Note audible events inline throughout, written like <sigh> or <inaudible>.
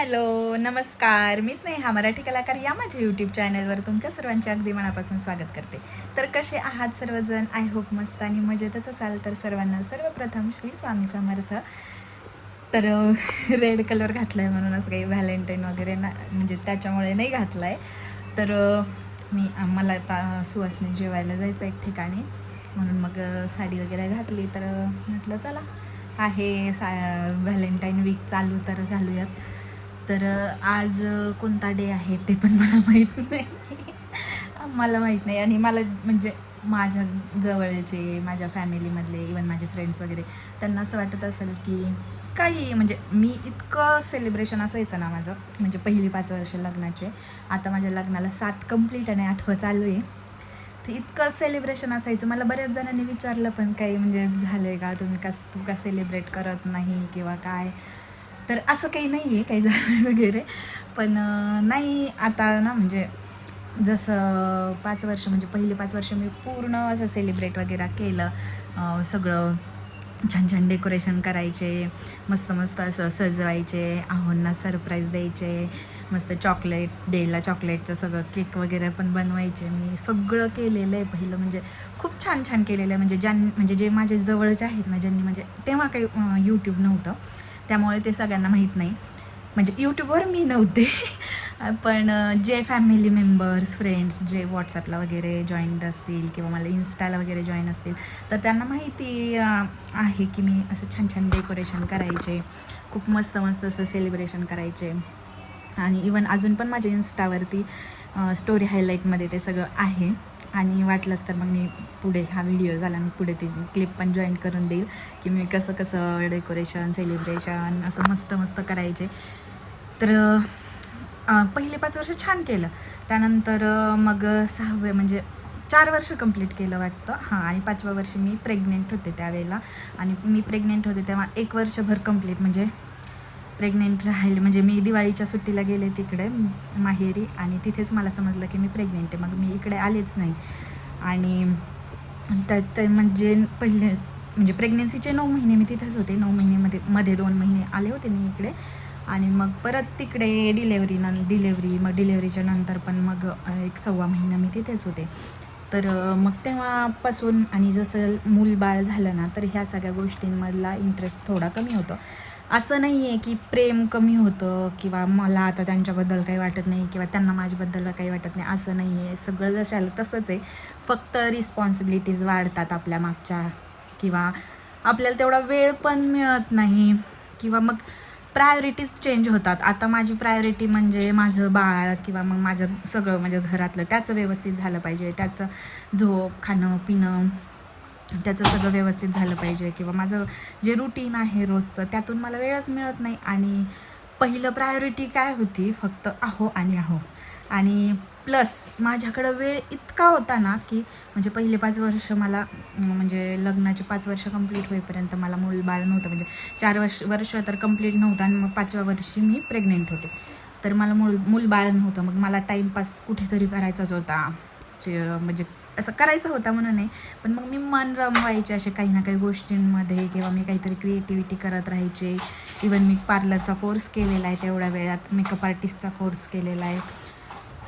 Hello नमस्कार. मी स्नेहा मराठी कलाकार या माझ्या यूट्यूब चॅनलवर तुमच्या सर्वांचे अगदी मनापासून स्वागत करते. तर कसे आहात सर्वजण? आय होप मस्त आणि मजेतच असाल तर सर्वांना सर्वप्रथम श्री स्वामी समर्थ. तर रेड कलर घातला आहे म्हणून असं काही व्हॅलेंटाईन वगैरे ना म्हणजे त्याच्यामुळे नाही घातला आहे तर मी मला आता सुवासने जेवायला जायचं एक ठिकाणी. म्हणून मग साडी वगैरे घातली. तर म्हटलं चला आहे सा व्हॅलेंटाईन वीक चालू तर घालूयात. तर आज कोणता डे आहे ते पण मला <laughs> माहीत नाही. मला माहीत नाही. आणि मला म्हणजे माझ्या जवळचे माझ्या फॅमिलीमधले इवन माझे फ्रेंड्स वगैरे त्यांना असं वाटत असेल की काही म्हणजे मी इतकं सेलिब्रेशन असायचं ना माझं. म्हणजे पहिली पाच वर्ष लग्नाचे. आता माझ्या लग्नाला सात कंप्लीट आणि आठवं चालू आहे. तर इतकं सेलिब्रेशन असायचं. मला बऱ्याच जणांनी विचारलं पण काही म्हणजे झालं आहे का? तुम्ही का तू का सेलिब्रेट करत नाही किंवा काय? तर असं काही नाही आहे काही झालं वगैरे. पण नाही आता ना म्हणजे जसं पाच वर्ष म्हणजे पहिले पाच वर्ष मी पूर्ण असं सेलिब्रेट वगैरे केलं. सगळं छान छान डेकोरेशन करायचे मस्त मस्त असं सजवायचे आहोंना सरप्राईज द्यायचे मस्त चॉकलेट डेला चॉकलेटचं सगळं केक वगैरे पण बनवायचे. मी सगळं केलेलं आहे पहिलं म्हणजे खूप छान छान केलेलं आहे. म्हणजे ज्यां म्हणजे जे माझे जवळचे आहेत ना ज्यांनी म्हणजे तेव्हा काही यूट्यूब नव्हतं. त्यामुळे ते सगळ्यांना माहीत नाही. म्हणजे यूट्यूबवर मी नव्हते. <laughs> पण जे फॅमिली मेंबर्स फ्रेंड्स जे व्हॉट्सअपला वगैरे जॉईंट असतील किंवा मला इन्स्टाला वगैरे जॉईन असतील तर त्यांना माहिती आहे की मी असं छान छान डेकोरेशन करायचे. खूप मस्त मस्त असं सेलिब्रेशन करायचे. आणि इवन अजून पण माझ्या इन्स्टावरती स्टोरी हायलाईटमध्ये ते सगळं आहे. आणि वाटलंच तर मग मी पुढे हा व्हिडिओ झाला मी पुढे ती क्लिप पण जॉईन करून देईल की मी कसं कसं डेकोरेशन सेलिब्रेशन असं मस्त मस्त करायचे. तर पहिले पाच वर्ष छान केलं. त्यानंतर मग सहावे म्हणजे चार वर्ष कंप्लीट केलं वाटतं. हां आणि पाचव्या वर्षी मी प्रेग्नेंट होते त्यावेळेला. आणि मी प्रेग्नेंट होते तेव्हा एक वर्षभर कंप्लीट म्हणजे प्रेग्नेंट राहिले. म्हणजे मी दिवाळीच्या सुट्टीला गेले तिकडे माहेरी आणि तिथेच मला समजलं की मी प्रेग्नेंट आहे. मग मी इकडे आलेच नाही. आणि त्यात ते म्हणजे पहिले म्हणजे प्रेग्नेन्सीचे नऊ महिने मी तिथेच होते. नऊ महिनेमध्ये मध्ये दोन महिने आले होते मी इकडे. आणि मग परत तिकडे डिलेवरी न डिलेवरी मग डिलेवरीच्या नंतर पण मग एक सव्वा महिना मी तिथेच होते. तर मग तेव्हापासून आणि जसं मूल बाळ झालं ना तर ह्या सगळ्या गोष्टींमधला इंटरेस्ट थोडा कमी होतो. असं नाही आहे की प्रेम कमी होतं किंवा मला आता त्यांच्याबद्दल काही वाटत नाही किंवा त्यांना माझ्याबद्दल काही वाटत नाही असं नाही आहे सगळं जसं आलं तसंच आहे. फक्त रिस्पॉन्सिबिलिटीज वाढतात आपल्या मागच्या किंवा आपल्याला तेवढा वेळ पण मिळत नाही किंवा मग प्रायोरिटीज चेंज होतात. आता माझी प्रायोरिटी म्हणजे माझं बाळ किंवा मग माझं सगळं म्हणजे घरातलं त्याचं व्यवस्थित झालं पाहिजे. त्याचं झोप खाणं पिणं त्याचं सगळं व्यवस्थित झालं पाहिजे किंवा माझं जे रुटीन आहे रोजचं त्यातून मला वेळच मिळत नाही. आणि पहिलं प्रायोरिटी काय होती? फक्त आहो आणि आहो आणि प्लस माझ्याकडं वेळ इतका होता ना की म्हणजे पहिले पाच वर्ष मला म्हणजे लग्नाचे पाच वर्ष कंप्लीट होईपर्यंत मला मूल बाळ नव्हतं. म्हणजे चार वर्ष वर्ष तर कंप्लीट नव्हतं आणि मग पाचव्या वर्षी मी प्रेग्नेंट होते. तर मला मूल मूल बाळ नव्हतं. मग मला टाईमपास कुठेतरी करायचाच होता. ते म्हणजे असं करायचं होता म्हणून नाही. पण मग मी मन रमवायचे असे काही ना काही गोष्टींमध्ये किंवा मी काहीतरी क्रिएटिव्हिटी करत राहायचे. इवन मी पार्लरचा कोर्स केलेला आहे तेवढ्या वेळात. मेकअप आर्टिस्टचा कोर्स केलेला आहे.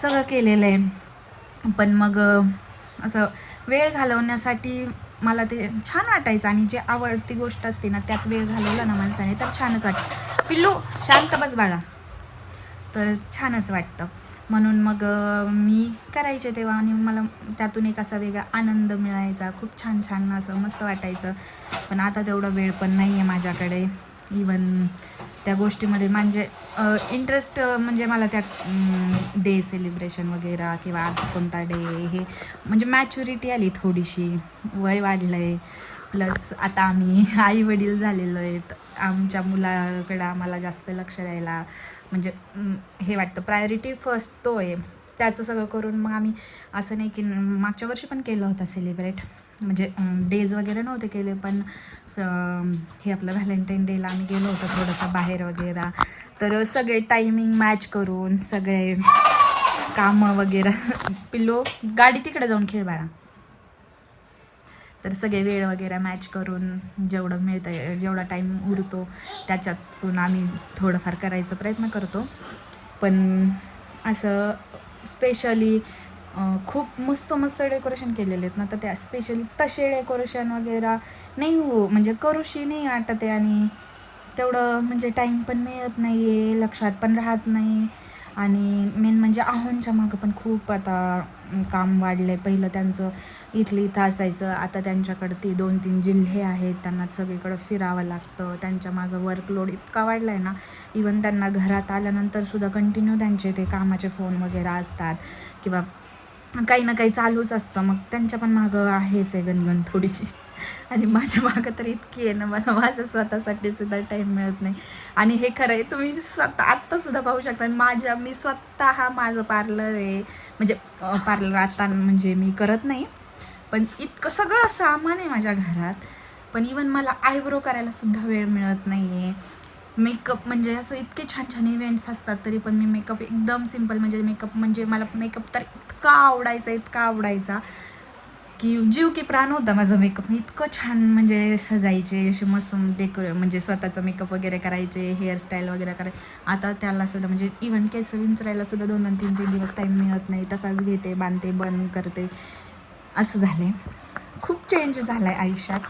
सगळं केलेलं आहे. पण मग असं वेळ घालवण्यासाठी मला ते छान वाटायचं आणि जे आवडती गोष्ट असते ना त्यात वेळ घालवला ना माणसाने तर छानच वाटतं. पिल्लू शांत बस बाळा. तर छानच वाटतं. म्हणून मग मी करायचे तेव्हा आणि मला त्यातून एक असा वेगळा आनंद मिळायचा. खूप छान छान असं मस्त वाटायचं. पण आता तेवढा वेळ पण नाही आहे माझ्याकडे. इवन त्या गोष्टीमध्ये. म्हणजे इंटरेस्ट म्हणजे मला त्या डे सेलिब्रेशन वगैरे किंवा आज कोणता डे हे म्हणजे मॅच्युरिटी आली थोडीशी. वय वाढलं आहे प्लस आता आम्ही <laughs> आई वडील झालेलो आहेत. आमच्या मुलाकडं आम्हाला जास्त लक्ष द्यायला म्हणजे हे वाटतं. प्रायोरिटी फर्स्ट तो आहे. त्याचं सगळं करून मग आम्ही असं नाही की मागच्या वर्षी पण केलं होतं सेलिब्रेट म्हणजे डेज वगैरे नव्हते केले पण हे आपलं व्हॅलेंटाईन डेला आम्ही गेलो होतो थोडंसं बाहेर वगैरे. तर सगळे टायमिंग मॅच करून सगळे कामं वगैरे. पिल्लो गाडी तिकडे जाऊन खेळ बाळा. तर सगळे वेळ वगैरे मॅच करून जेवढं मिळतं जेवढा टाईम उरतो त्याच्यातून आम्ही थोडंफार करायचा प्रयत्न करतो. पण असं स्पेशली खूप मस्त मस्त डेकोरेशन केलेले आहेत ना. तर त्या स्पेशली तसे डेकोरेशन वगैरे नाही हो म्हणजे करूशी नाही आटते आणि तेवढं म्हणजे टाईम पण मिळत नाही आहे लक्षात पण राहत नाही. आणि मेन म्हणजे आहोंच्या मागं पण खूप आता काम वाढलं आहे पहिलं त्यांचं इथलं इथं असायचं आता त्यांच्याकडे ते दोन तीन जिल्हे आहेत. त्यांना सगळीकडं फिरावं लागतं. त्यांच्या मागं वर्कलोड इतका वाढला आहे ना. इवन त्यांना घरात आल्यानंतर सुद्धा कंटिन्यू त्यांचे ते कामाचे फोन वगैरे असतात. किंवा काही ना काही चालूच असतं. मग त्यांच्या पण मागं आहेच आहे गणगण थोडीशी. आणि माझ्या मागं तर इतकी आहे ना मला माझं स्वतःसाठी सुद्धा टाईम मिळत नाही. आणि हे खरं आहे तुम्ही स्वतः आत्ता सुद्धा पाहू शकता. माझ्या मी स्वतः माझं पार्लर आहे. म्हणजे पार्लर आता म्हणजे मी करत नाही. पण इतकं सगळं सामान आहे माझ्या घरात. पण इवन मला आयब्रो करायला सुद्धा वेळ मिळत नाही आहे मेकअप म्हणजे असं इतके छान छान इव्हेंट्स असतात तरी पण मी मेकअप एकदम सिंपल म्हणजे मेकअप म्हणजे मला मेकअप तर इतका आवडायचा इतका आवडायचा की जीव की प्राण होता माझा मेकअप. मी इतकं छान म्हणजे सजायचे असे मस्त डेकोरे म्हणजे स्वतःचा मेकअप वगैरे करायचे हेअरस्टाईल वगैरे करायचे आता त्याला सुद्धा म्हणजे इव्हन केस विंचरायला सुद्धा दोन दोन तीन तीन दिवस टाईम मिळत नाही तसाच घेते बांधते बंद करते असं झाले खूप चेंज झाला आहे आयुष्यात.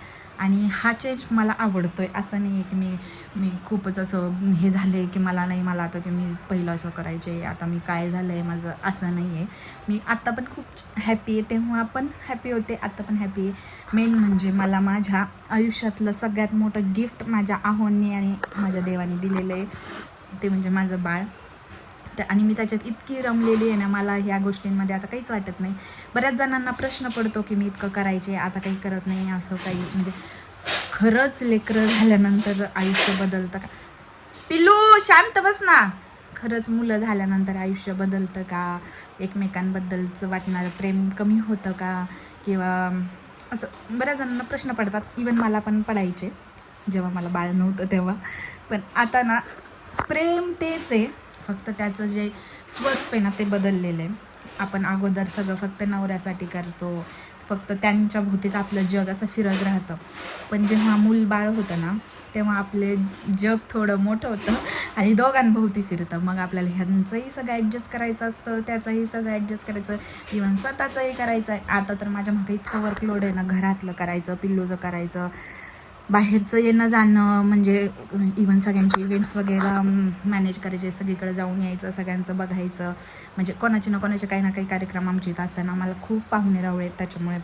आणि हा चेंज मला आवडतो आहे असं नाही आहे की मी मी खूपच असं हे झालं आहे की मला नाही मला आता ते मी पहिलं असं करायचे आता मी काय झालं आहे माझं असं नाही आहे मी आत्ता पण खूप हॅपी आहे तेव्हा पण हॅपी होते आत्ता पण हॅपी आहे. मेन म्हणजे मला माझ्या आयुष्यातलं सगळ्यात मोठं गिफ्ट माझ्या आहोंनी आणि माझ्या देवाने दिलेलं आहे. ते म्हणजे माझं बाळ. तर आणि मी त्याच्यात इतकी रमलेली आहे ना मला ह्या गोष्टींमध्ये आता काहीच वाटत नाही. बऱ्याच जणांना प्रश्न पडतो की मी इतकं करायचे आता काही करत नाही असं काही. म्हणजे खरंच लेकरं झाल्यानंतर आयुष्य बदलतं का? पिल्लू शांत बस ना. खरंच मुलं झाल्यानंतर आयुष्य बदलतं का? एकमेकांबद्दलचं वाटणारं प्रेम कमी होतं का? किंवा असं बऱ्याच जणांना प्रश्न पडतात. इवन मला पण पडायचे. जेव्हा मला बाळ नव्हतं तेव्हा. पण आता ना प्रेम तेच आहे. फक्त त्याचं जे स्वरूप आहे ना ते बदललेलं आहे. आपण अगोदर सगळं फक्त नवऱ्यासाठी करतो. फक्त त्यांच्या भोवतीच आपलं जग असं फिरत राहतं. पण जेव्हा मूल बाळ होतं ना तेव्हा आपले जग थोडं मोठं होतं आणि दोघांभोवती फिरतं. मग आपल्याला ह्यांचंही सगळं ॲडजस्ट करायचं असतं त्याचंही सगळं ॲडजस्ट करायचं. इवन स्वतःचंही करायचं आहे आता तर माझ्या मागे इतकं वर्कलोड आहे ना घरातलं करायचं पिल्लूचं करायचं. बाहेरचं येणं जाणं म्हणजे इव्हन सगळ्यांचे इव्हेंट्स वगैरे मॅनेज करायचे सगळीकडे जाऊन यायचं सगळ्यांचं बघायचं. म्हणजे कोणाचे ना कोणाचे काही ना काही कार्यक्रम आमच्या इथं असताना आम्हाला खूप पाहुणे रावळे आहेत. त्याच्यामुळे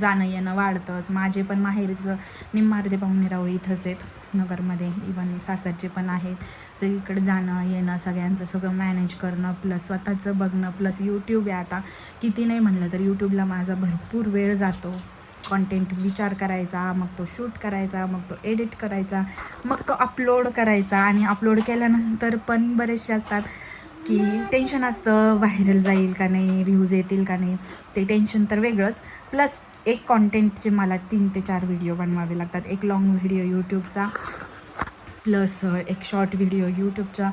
जाणं येणं वाढतंच. माझे पण माहेरचं निम्मार्धे पाहुणे रावळे इथंच आहेत. नगरमध्ये इवन सासरचे पण आहेत. सगळीकडे जाणं येणं सगळ्यांचं सगळं मॅनेज करणं प्लस स्वतःचं बघणं प्लस यूट्यूब आहे आता. किती नाही म्हणलं तर यूट्यूबला माझा भरपूर वेळ जातो. कॉन्टेंट विचार करायचा मग तो शूट करायचा मग तो एडिट करायचा मग तो अपलोड करायचा आणि अपलोड केल्यानंतर पण बरेचसे असतात की टेन्शन असतं व्हायरल जाईल का नाही व्ह्यूज येतील का नाही ते टेन्शन तर वेगळंच. प्लस एक कॉन्टेंटचे मला तीन ते चार व्हिडिओ बनवावे लागतात. एक लॉंग व्हिडिओ यूट्यूबचा प्लस एक शॉर्ट व्हिडिओ यूट्यूबचा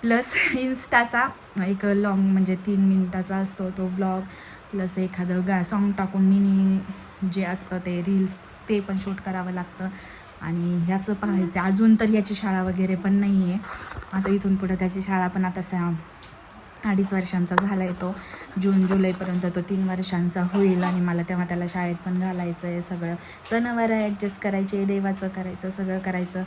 प्लस इन्स्टाचा एक लॉंग म्हणजे तीन मिनटाचा असतो तो व्लॉग प्लस एखादं गा सॉन्ग टाकून मिनी जे असतं ते रील्स ते पण शूट करावं लागतं. आणि ह्याचं पाहायचं. अजून तर याची शाळा वगैरे पण नाही आहे आता इथून पुढं त्याची शाळा पण आता सा अडीच वर्षांचा झाला आहे तो. जून जुलैपर्यंत तो तीन वर्षांचा होईल आणि मला तेव्हा त्याला शाळेत पण घालायचं आहे सगळं. सणवार ॲडजस्ट करायचे देवाचं करायचं सगळं करायचं.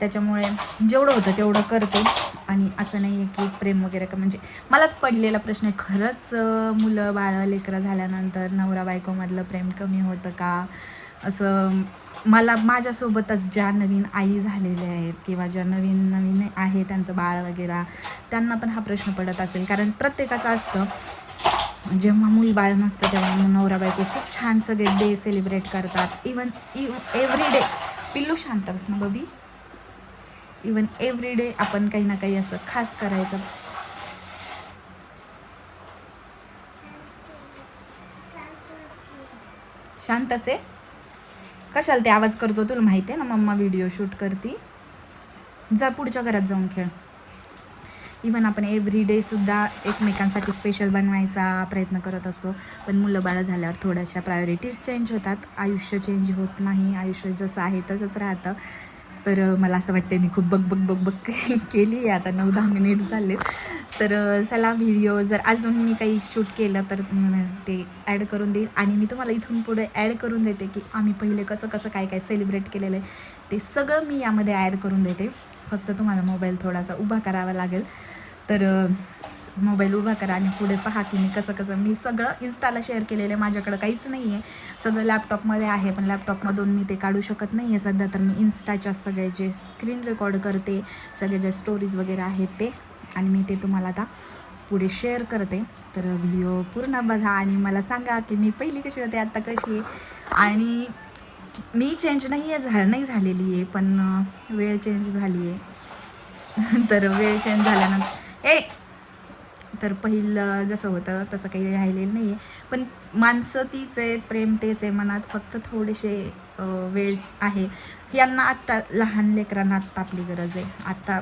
त्याच्यामुळे जेवढं होतं तेवढं करते. आणि असं नाही आहे की प्रेम वगैरे का म्हणजे मलाच पडलेला प्रश्न आहे. खरंच मुलं बाळं लेकरं झाल्यानंतर नवरा बायकोमधलं प्रेम कमी होतं का? असं मला माझ्यासोबतच ज्या नवीन आई झालेल्या आहेत किंवा ज्या नवीन नवीन आहे त्यांचं बाळ वगैरे त्यांना पण हा प्रश्न पडत असेल. कारण प्रत्येकाचं असतं. जेव्हा मूल बाळ नसतं तेव्हा मग नवरा बायको खूप छान सगळे डे सेलिब्रेट करतात. इवन इव एव्हरी डे पिल्लू शांत बस ना बबी. इवन एव्हरी डे आपण काही ना काही असं खास करायचं. शांतच आहे. कशाला ते आवाज करतो तुला माहिती आहे ना मम्मा व्हिडिओ शूट करती. जा पुढच्या घरात जाऊन खेळ. इवन आपण एव्हरी डेसुद्धा एकमेकांसाठी स्पेशल बनवायचा प्रयत्न करत असतो. पण मुलं बाळं झाल्यावर थोड्याशा प्रायोरिटीज चेंज होतात. आयुष्य चेंज होत नाही. आयुष्य जसं आहे तसंच राहतं. तर मला असं वाटते मी खूप बग बग बग बग केली आहे. आता नऊ दहा मिनिट झाले तर चला व्हिडिओ जर अजून मी काही शूट केलं तर ते ॲड करून देईल. आणि मी तुम्हाला इथून पुढे ॲड करून देते की आम्ही पहिले कसं कसं काय काय सेलिब्रेट केलेलं आहे ते सगळं मी यामध्ये ॲड करून देते. फक्त तुम्हाला मोबाईल थोडासा उभा करावा लागेल. तर मोबाईल उभा करा आणि पुढे पहा की मी कसं कसं मी सगळं इन्स्टाला शेअर केलेलं आहे. माझ्याकडं काहीच नाही आहे सगळं लॅपटॉपमध्ये आहे पण लॅपटॉपमधून मी ते काढू शकत नाही आहे सध्या तर मी इन्स्टाच्या सगळे जे स्क्रीन रेकॉर्ड करते सगळे जे स्टोरीज वगैरे आहेत ते. आणि मी ते तुम्हाला आता पुढे शेअर करते. तर व्हिडिओ पूर्ण बघा आणि मला सांगा की मी पहिली कशी होते आत्ता कशी आहे. आणि मी चेंज नाही आहे झा नाही झालेली आहे पण वेळ चेंज झाली आहे. <laughs> तर वेळ चेंज झाल्यानंतर ए! तर पहिलं जसं होतं तसं काही राहिलेलं नाही आहे पण माणसं तीच आहेत प्रेम तेच आहे मनात फक्त थोडेसे वेळ आहे. यांना आत्ता लहान लेकरांना आत्ता आपली गरज आहे. आत्ता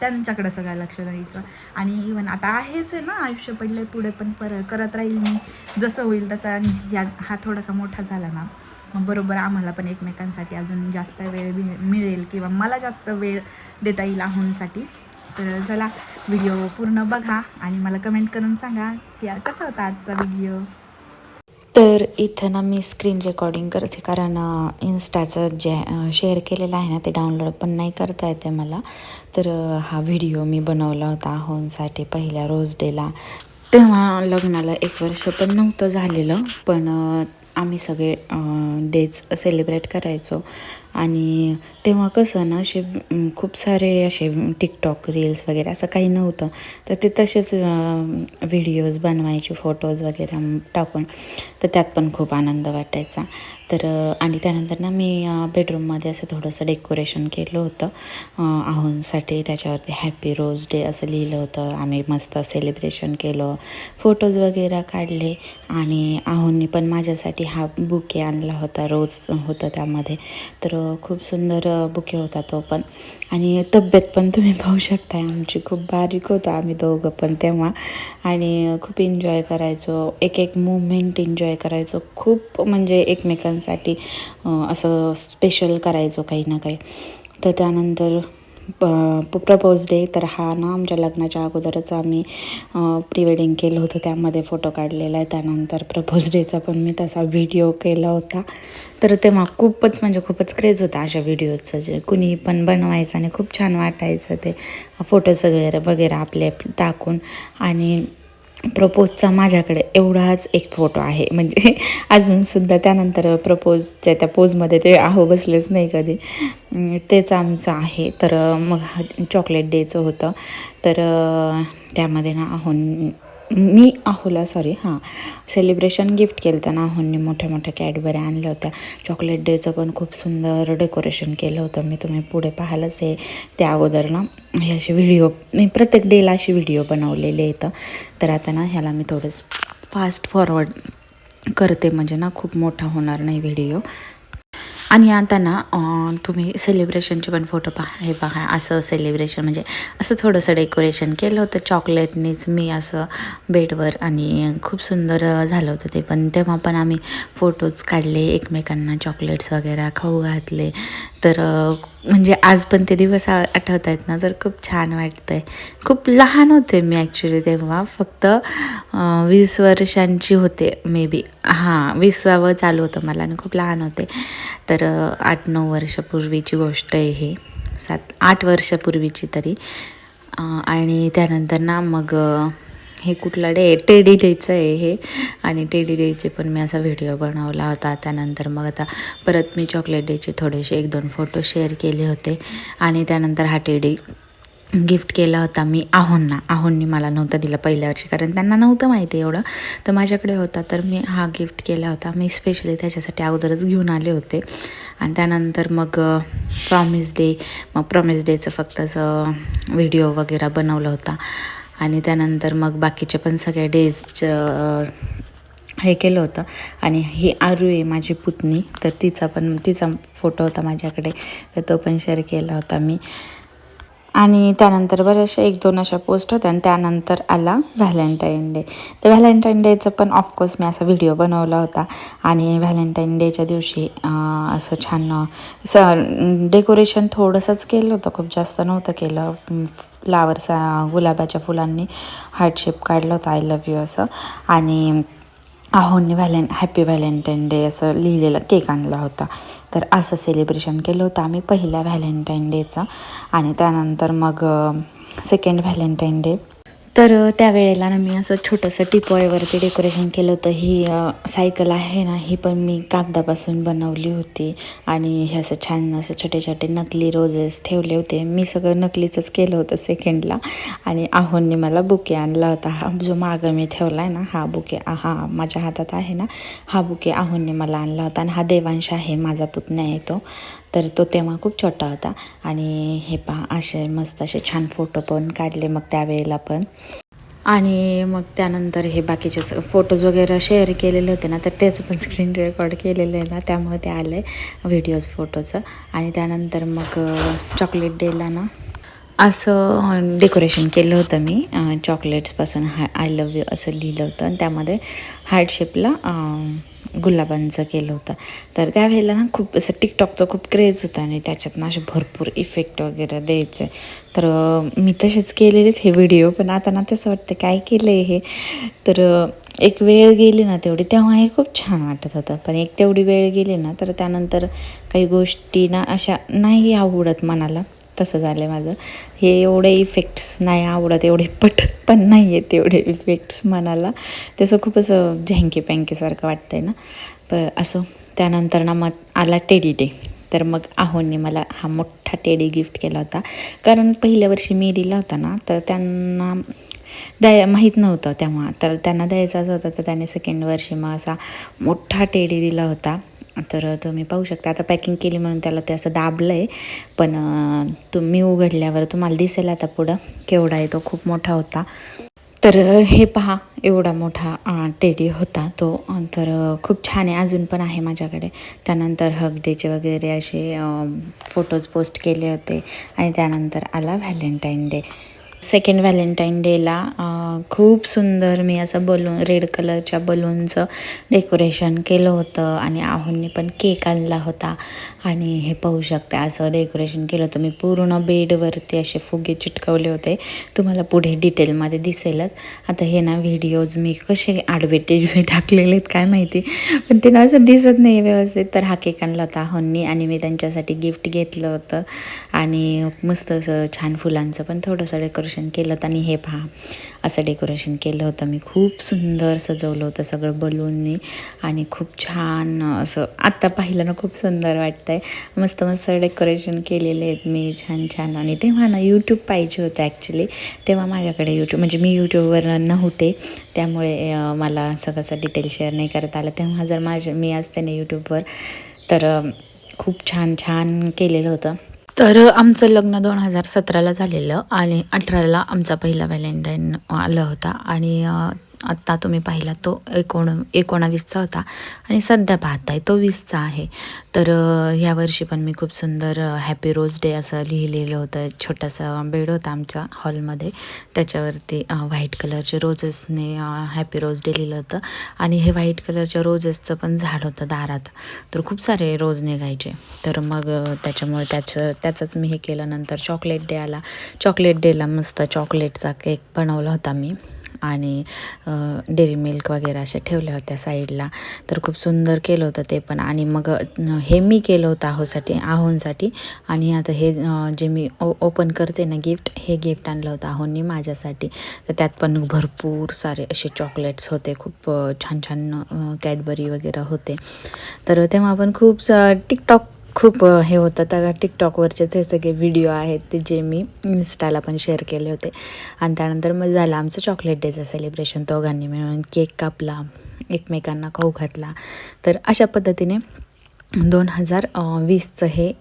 त्यांच्याकडे सगळं लक्ष द्यायचं. आणि इवन आता आहेच आहे ना आयुष्य पडलं पुढे पण पर करत राहील मी. जसं होईल तसा या हा थोडासा मोठा झाला ना मग बरोबर आम्हाला पण एकमेकांसाठी अजून जास्त वेळ मिळेल किंवा मला जास्त वेळ देता येईल आहोंसाठी. तर चला व्हिडिओ पूर्ण बघा आणि मला कमेंट करून सांगा की कसा होता आजचा व्हिडिओ तर इथं ना मी स्क्रीन रेकॉर्डिंग करते कारण इन्स्टाचं जे शेअर केलेलं आहे ना ते डाउनलोड पण नाही करता येते मला. तर हा व्हिडिओ मी बनवला होता होनसाठी पहिल्या रोज डेला. तेव्हा लग्नाला एक वर्ष पण नव्हतं झालेलं पण आम्ही सगळे डेज सेलिब्रेट करायचो. आणि तेव्हा कसं ना असे खूप सारे असे टिकटॉक रील्स वगैरे असं काही नव्हतं. तर ते तसेच व्हिडिओज बनवायचे फोटोज वगैरे टाकून. तर त्यात पण खूप आनंद वाटायचा. तर आणि त्यानंतर ना मी बेडरूममध्ये असं थोडंसं डेकोरेशन केलं होतं. आहोंसाठी त्याच्यावरती हॅपी रोज डे असं लिहिलं होतं. आम्ही मस्त सेलिब्रेशन केलं. फोटोज वगैरे काढले. आणि आहोंनी पण माझ्यासाठी हा बुके आणला होता. रोज होतं त्यामध्ये. तर खूप सुंदर बुके होता तो पण. आणि तब्येत पण तुम्ही पाहू शकताय आमची खूप बारीक होतो आम्ही दोघं पण तेव्हा. आणि खूप एन्जॉय करायचो एक एक मुवमेंट एन्जॉय करायचो. खूप म्हणजे एकमेकांसाठी असं स्पेशल करायचो काही ना काही. तर त्यानंतर प प्रपोज डे तर हा ना आमच्या लग्नाच्या अगोदरच आम्ही प्री वेडिंग केलं होतं त्यामध्ये फोटो काढलेला आहे. त्यानंतर प्रपोज डेचा पण मी तसा व्हिडिओ केला होता. तर तेव्हा खूपच म्हणजे खूपच क्रेज होता अशा व्हिडिओचं जे कुणी पण बनवायचं आणि खूप छान वाटायचं ते. फोटोज वगैरे वगैरे आपले टाकून आणि प्रपोजचा माझ्याकडे एवढाच एक फोटो आहे. म्हणजे <laughs> अजूनसुद्धा त्यानंतर प्रपोजच्या त्या पोजमध्ये ते आहो बसलेच नाही कधी. तेच आमचं आहे. तर मग चॉकलेट डेचं होतं. तर त्यामध्ये ना आहोन मी आहोला सॉरी हां. सेलिब्रेशन गिफ्ट केलं होतं ना आहोंनी मोठ्या मोठ्या कॅडबऱ्या आणल्या होत्या. चॉकलेट डेचं पण खूप सुंदर डेकोरेशन केलं होतं. मी तुम्ही पुढे पाहालच आहे. त्या अगोदर ना हे असे व्हिडिओ मी प्रत्येक डेला असे व्हिडिओ बनवलेले येतं तर आता ना ह्याला मी थोडंसं फास्ट फॉरवर्ड करते. म्हणजे ना खूप मोठा होणार नाही व्हिडिओ आणि आता ना तुम्ही सेलिब्रेशनचे पण फोटो पहा. हे पहा असं सेलिब्रेशन म्हणजे असं थोडंसं डेकोरेशन केलं होतं. चॉकलेटनीच मी असं बेडवर आणि खूप सुंदर झालं होतं ते. पण तेव्हा पण आम्ही फोटोज काढले एकमेकांना चॉकलेट्स वगैरे खाऊ घातले. तर म्हणजे आज पण ते दिवस आठवत आहेत ना? तर खूप छान वाटतं आहे खूप लहान होते मी ॲक्च्युली तेव्हा. फक्त वीस वर्षांची होते मे बी हां विसावं चालू होतं मला आणि खूप लहान होते. तर आठ नऊ वर्षापूर्वीची गोष्ट आहे हे. सात आठ वर्षापूर्वीची तरी. आणि त्यानंतर ना मग हे कुठला डे? टेडी डेचं आहे हे. आणि टेडी डेचे पण मी असा व्हिडिओ बनवला होता. त्यानंतर मग आता परत मी चॉकलेट डेचे थोडेसे एक दोन फोटो शेअर केले होते. आणि त्यानंतर हा टेडी गिफ्ट केला होता मी आहोंना आहोंनी मला नव्हता दिलं पहिल्या वर्षी कारण त्यांना नव्हतं माहिती एवढं. तर माझ्याकडे होता तर मी हा गिफ्ट केला होता. मी स्पेशली त्याच्यासाठी अगोदरच घेऊन आले होते. आणि त्यानंतर मग प्रॉमिस डे मग प्रॉमिस डेचं फक्त असं व्हिडिओ वगैरे बनवला होता. आणि त्यानंतर मग बाकीचे पण सगळे डेजचं हे केलं होतं. आणि ही आरू आहे माझी पुतणी तर तिचा पण तिचा फोटो होता माझ्याकडे तर तो पण शेअर केला होता मी. आणि त्यानंतर बऱ्याचशा एक दोन अशा पोस्ट होत्या आणि त्यानंतर आला व्हॅलेंटाईन डे तर व्हॅलेंटाईन डेचं पण ऑफकोर्स मी असा व्हिडिओ बनवला होता. आणि व्हॅलेंटाईन डेच्या दिवशी असं छान स डेकोरेशन थोडंसंच केलं होतं. खूप जास्त नव्हतं केलं. फ्लावरचा गुलाबाच्या फुलांनी हार्ट शेप काढलं होतं. आय लव्ह यू असं. आणि आहोंनी व्हॅलें हॅपी व्हॅलेंटाईन डे असं लिहिलेलं केक आणला होता. तर असं सेलिब्रेशन केलं होतं आम्ही पहिल्या व्हॅलेंटाईन डेचा आणि त्यानंतर मग सेकंड व्हॅलेंटाईन डे तर त्यावेळेला ना मी असं छोटंसं टिपॉयवरती डेकोरेशन केलं होतं. ही सायकल आहे ना ही पण मी कागदापासून बनवली होती. आणि हे असं छान असं छोटे छोटे नकली रोजेस ठेवले होते. मी सगळं नकलीचंच केलं होतं सेकंडला आणि आहोंनी मला बुके आणला होता. हा जो मागं मी ठेवला आहे ना हा बुके हा माझ्या हातात आहे ना हा बुके आहोंनी मला आणला होता. आणि हा देवांश आहे माझा पुतण्या आहे तो. तर तो तेव्हा खूप छोटा होता. आणि हे पहा असे मस्त असे छान फोटो पण काढले मग त्यावेळेला पण. आणि मग त्यानंतर हे बाकीचे फोटोज वगैरे शेअर केलेले होते ना तर त्याचं पण स्क्रीन रेकॉर्ड केलेलं आहे ना त्यामुळे ते आलं आहे व्हिडिओज फोटोचं आणि त्यानंतर मग चॉकलेट डेला ना असं डेकोरेशन केलं होतं मी. चॉकलेट्सपासून हाय आय लव्ह यू असं लिहिलं होतं. आणि त्यामध्ये हार्ट शेपला गुलाबांचं केलं होतं. तर त्यावेळेला ना खूप असं टिकटॉकचं खूप क्रेज होता आणि त्याच्यात ना असे भरपूर इफेक्ट वगैरे द्यायचे. तर मी तसेच केलेलेच हे व्हिडिओ पण आता ना तसं वाटतं काय केलं आहे हे. तर एक वेळ गेली ना तेवढी तेव्हा हे खूप छान वाटत होतं. पण एक तेवढी वेळ गेली ना तर त्यानंतर काही गोष्टी ना अशा नाही आवडत मनाला. तसं झालं आहे माझं. हे एवढे इफेक्ट्स नाही आवडत एवढे पटत पण नाही आहेत तेवढे इफेक्ट्स मनाला. तसं खूप असं झँकी पँकीसारखं वाटतं आहे ना. प असं त्यानंतर ना मग आला टेडी डे तर मग आहोंनी मला हा मोठा टेडी गिफ्ट केला होता. कारण पहिल्या वर्षी मी दिला होता ना तर त्यांना द्या माहीत नव्हतं तेव्हा. तर त्यांना द्यायचाच होता तर त्याने सेकंड वर्षी मग असा मोठा टेडी दिला होता. तर तुम्ही पाहू शकता. आता पॅकिंग केली म्हणून त्याला ते असं दाबलं आहे पण तुम्ही उघडल्यावर तुम्हाला दिसेल आता पुढं केवढा आहे तो. खूप मोठा होता. तर हे पहा एवढा मोठा टेडी होता तो. तर खूप छान आहे. अजून पण आहे माझ्याकडे. त्यानंतर हग डेचे वगैरे असे फोटोज पोस्ट केले होते. आणि त्यानंतर आला व्हॅलेंटाईन डे सेकंड व्हॅलेंटाईन डेला खूप सुंदर मी असं बलून रेड कलरच्या बलूनचं डेकोरेशन केलं होतं आणि आहोंनी पण केक आणला होता. आणि हे पाहू शकता असं डेकोरेशन केलं होतं. मी पूर्ण बेडवरती असे फुगे चिटकवले होते. तुम्हाला पुढे डिटेलमध्ये दिसेलच. आता हे ना व्हिडिओज मी कसे आडवे टिडवे <laughs> टाकलेले आहेत काय माहिती. पण ते ना असं दिसत नाही व्यवस्थित. तर हा केक आणला होता आणि मी त्यांच्यासाठी गिफ्ट घेतलं होतं. आणि मस्त असं छान फुलांचं पण थोडंसं डेकोरेशन केलं होतं. आणि हे पहा असं डेकोरेशन केलं होतं. मी खूप सुंदर सजवलं होतं सगळं बलूननी आणि खूप छान असं आत्ता पाहिलं ना खूप सुंदर वाटतं आहे मस्त मस्त डेकोरेशन केलेले आहेत मी छान छान. आणि तेव्हा ना यूट्यूब पाहिजे होतं ॲक्च्युली तेव्हा माझ्याकडे यूट्यूब म्हणजे मी यूट्यूबवर नव्हते. त्यामुळे मला सगळंसं डिटेल शेअर नाही करता आलं. तेव्हा जर माझे मी असते ना यूट्यूबवर तर खूप छान छान केलेलं होतं. तर आमचं लग्न दोन हजार सतराला झालेलं आणि अठराला आमचा पहिला व्हॅलेंटाईन आला होता. आणि आत्ता तुम्ही पाहिला तो एकोण एकोणावीसचा होता. आणि सध्या पाहताय तो वीसचा आहे. तर ह्या वर्षी पण मी खूप सुंदर हॅपी रोज डे असं लिहिलेलं होतं. छोटासा बेड होता आमच्या हॉलमध्ये. त्याच्यावरती व्हाईट कलरचे रोजेसने हॅपी रोज डे लिहिलं होतं. आणि हे व्हाईट कलरच्या रोजेसचं पण झाड होतं दारात. तर खूप सारे रोज निघायचे. तर मग त्याच्यामुळे त्याचं त्याचंच मी हे केलं नंतर चॉकलेट डे आला. चॉकलेट डेला मस्त चॉकलेटचा केक बनवला होता मी. आणि डेअरी मिल्क वगैरे अशा ठेवल्या होत्या साईडला. तर खूप सुंदर केलं होतं ते पण. आणि मग हे मी केलं होतं आहोसाठी आहोंसाठी. आणि आता हे जे मी ओ ओपन करते ना गिफ्ट हे गिफ्ट आणलं होतं आहोंनी माझ्यासाठी. तर त्यात पण भरपूर सारे असे चॉकलेट्स होते खूप छान छान कॅडबरी वगैरे होते. तर तेव्हा पण खूप टिकटॉक खूप हे होतं. तर टिकटॉकवरचे जे सगळे व्हिडिओ आहेत ते जे मी इन्स्टाला पण शेअर केले होते. आणि त्यानंतर मग झालं आमचं चॉकलेट डेचं सेलिब्रेशन दोघांनी मिळून केक कापला एकमेकांना खाऊ घातला. तर अशा पद्धतीने दोन हजार वीसचं हे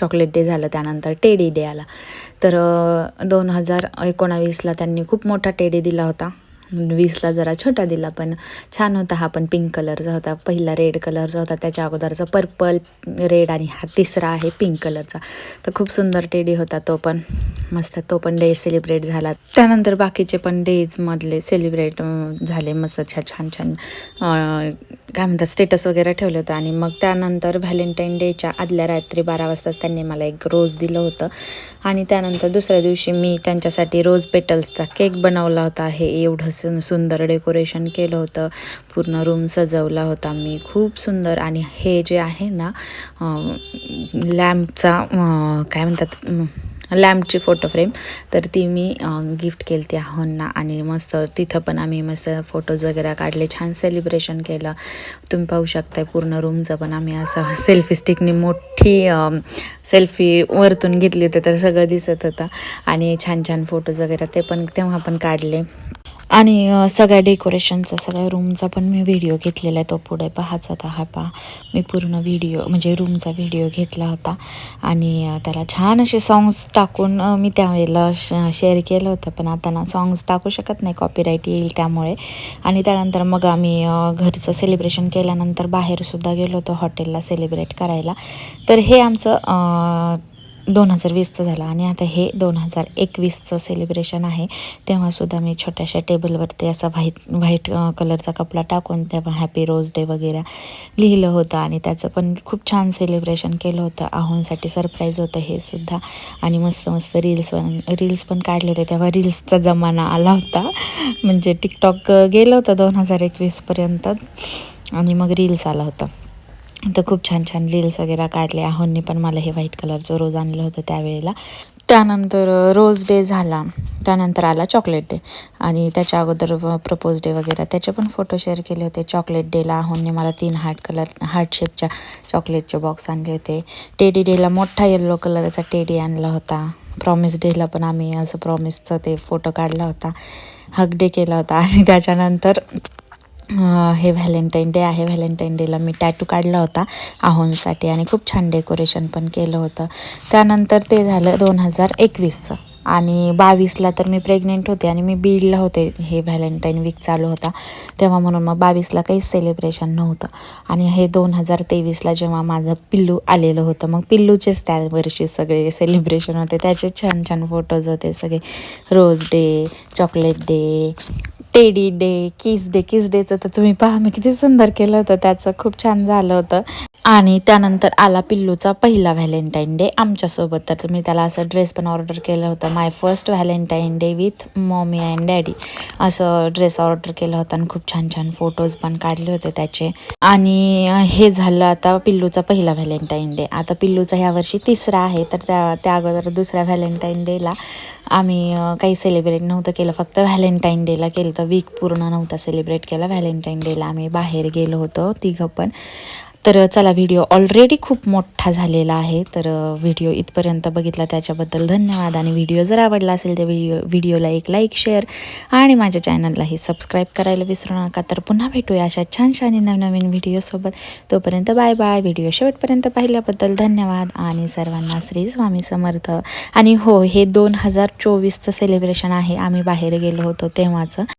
चॉकलेट डे झालं. त्यानंतर टेडी डे आला. तर दोन हजार एकोणावीसला त्यांनी खूप मोठा टेडी दिला होता. वीसला जरा छोटा दिला पण छान होता हा पण पिंक कलरचा होता. पहिला रेड कलरचा होता त्याच्या अगोदरचा पर्पल रेड आणि हा तिसरा आहे पिंक कलरचा तर खूप सुंदर टेडी होता तो पण. मस्त तो पण डे सेलिब्रेट झाला. त्यानंतर बाकीचे पण डेजमधले सेलिब्रेट झाले मस्त छान छान छान काय म्हणतात स्टेटस वगैरे ठेवलं होतं. आणि मग त्यानंतर व्हॅलेंटाईन डेच्या आदल्या रात्री बारा वाजताच त्यांनी मला एक रोज दिलं होतं. आणि त्यानंतर दुसऱ्या दिवशी मी त्यांच्यासाठी रोज पेटल्सचा केक बनवला होता. हे एवढं सु- सुंदर डेकोरेशन केलं होतं. पूर्ण रूम सजवला होता मी. खूप सुंदर. आणि हे जे आहे ना लॅम्पचा काय म्हणतात लॅम्पची फोटो फ्रेम तर ती मी गिफ्ट केली ती आहोंना आणि मस्त तिथं पण आम्ही मस्त फोटोज वगैरे काढले. छान सेलिब्रेशन केलं. तुम्ही पाहू शकताय पूर्ण रूमचं पण आम्ही असं सेल्फी स्टिकनी मोठी सेल्फी वरतून घेतली होती तर सगळं दिसत होतं. आणि छान छान फोटोज वगैरे ते पण तेव्हा पण काढले. आणि सगळ्या डेकोरेशनचा सगळ्या रूमचा पण मी व्हिडिओ घेतलेला आहे. तो पुढे पाहायचा होता हा पहा. मी पूर्ण व्हिडिओ म्हणजे रूमचा व्हिडिओ घेतला होता. आणि त्याला छान असे सॉंग्स टाकून मी त्यावेळेला श शेअर केलं होतं. पण आता ना सॉंग्स टाकू शकत नाही. कॉपीराईट येईल त्यामुळे. आणि त्यानंतर मग आम्ही घरचं सेलिब्रेशन केल्यानंतर बाहेरसुद्धा गेलो होतो हॉटेलला सेलिब्रेट करायला. तर हे आमचं दोन हजार वीसचं झालं आणि आता हे दोन हजार एकवीसचं सेलिब्रेशन आहे. तेव्हासुद्धा मी छोट्याशा टेबलवरती असा व्हाईट व्हाईट कलरचा कपडा टाकून तेव्हा हॅपी रोज डे वगैरे लिहिलं होतं आणि त्याचं पण खूप छान सेलिब्रेशन केलं होतं. आहोंसाठी सरप्राईज होतं हे सुद्धा. आणि मस्त मस्त रील्स पण रील्स पण काढले होते. तेव्हा रील्सचा जमाना आला होता. म्हणजे टिकटॉक गेलं होतं दोन हजार एकवीसपर्यंत आणि मग रील्स आला होता. तर खूप छान छान रील्स वगैरे काढले. आहोंनी पण मला हे व्हाईट कलरचं रोज आणलं होतं त्यावेळेला. त्यानंतर रोज डे झाला. त्यानंतर आला चॉकलेट डे आणि त्याच्या अगोदर प्रपोज डे वगैरे. त्याचे पण फोटो शेअर केले होते चॉकलेट डेला आहोंनी मला तीन हार्ट कलर हार्ट शेपच्या चॉकलेटचे बॉक्स आणले होते. टेडी डेला मोठा येल्लो कलरचा टेडी आणला होता. प्रॉमिस डेला पण आम्ही असं प्रॉमिसचं ते फोटो काढला होता. हग डे केला होता. आणि त्याच्यानंतर हे व्हॅलेंटाईन डे आहे. व्हॅलेंटाईन डेला मी टॅटू काढला होता आहोंसाठी आणि खूप छान डेकोरेशन पण केलं होतं. त्यानंतर ते झालं दोन हजार एकवीसचं. आणि बावीसला तर मी प्रेग्नेंट होते आणि मी बीडला होते. हे व्हॅलेंटाईन वीक चालू होता. तेव्हा म्हणून मग बावीसला काहीच सेलिब्रेशन नव्हतं. आणि हे दोन हजार तेवीसला जेव्हा माझं पिल्लू आलेलं होतं मग पिल्लूचेच त्या वर्षी सगळे सेलिब्रेशन होते. त्याचे छान छान फोटोज होते सगळे. Rose day chocolate day teddy day kiss day kiss डेचं तर तुम्ही पहा मी किती सुंदर केलं होतं त्याचं खूप छान झालं होतं. आणि त्यानंतर आला पिल्लूचा पहिला व्हॅलेंटाईन डे आमच्यासोबत. तर मी त्याला असं ड्रेस पण ऑर्डर केलं होतं. My first Valentine day with mommy and daddy. असं ड्रेस ऑर्डर केलं होतं आणि खूप छान छान फोटोज पण काढले होते त्याचे. आणि हे झालं आता पिल्लूचा पहिला व्हॅलेंटाईन डे. आता पिल्लूचा ह्या वर्षी तिसरा आहे. तर त्या त्या अगोदर दुसऱ्या व्हॅलेंटाईन डेला आम्ही काही सेलिब्रेट नव्हतं केलं. फक्त व्हॅलेंटाईन डेला केलं तर वीक पूर्ण नव्हता सेलिब्रेट केला. व्हॅलेंटाईन डेला आम्ही बाहेर गेलो होतो तिघं पण. तर चला व्हिडिओ ऑलरेडी खूप मोठा झालेला आहे. तर व्हिडिओ इथपर्यंत बघितला त्याच्याबद्दल धन्यवाद. आणि व्हिडिओ जर आवडला असेल तर व्हिडिओ व्हिडिओला एक लाईक शेअर आणि माझ्या चॅनललाही सबस्क्राईब करायला विसरू नका. तर पुन्हा भेटूया अशा छानशा आणि नवनवीन व्हिडिओसोबत तोपर्यंत बाय बाय व्हिडिओ शेवटपर्यंत पाहिल्याबद्दल धन्यवाद. आणि सर्वांना श्री स्वामी समर्थ. आणि हो हे दोन हजार चोवीसचं सेलिब्रेशन आहे. आम्ही बाहेर गेलो होतो तेव्हाचं.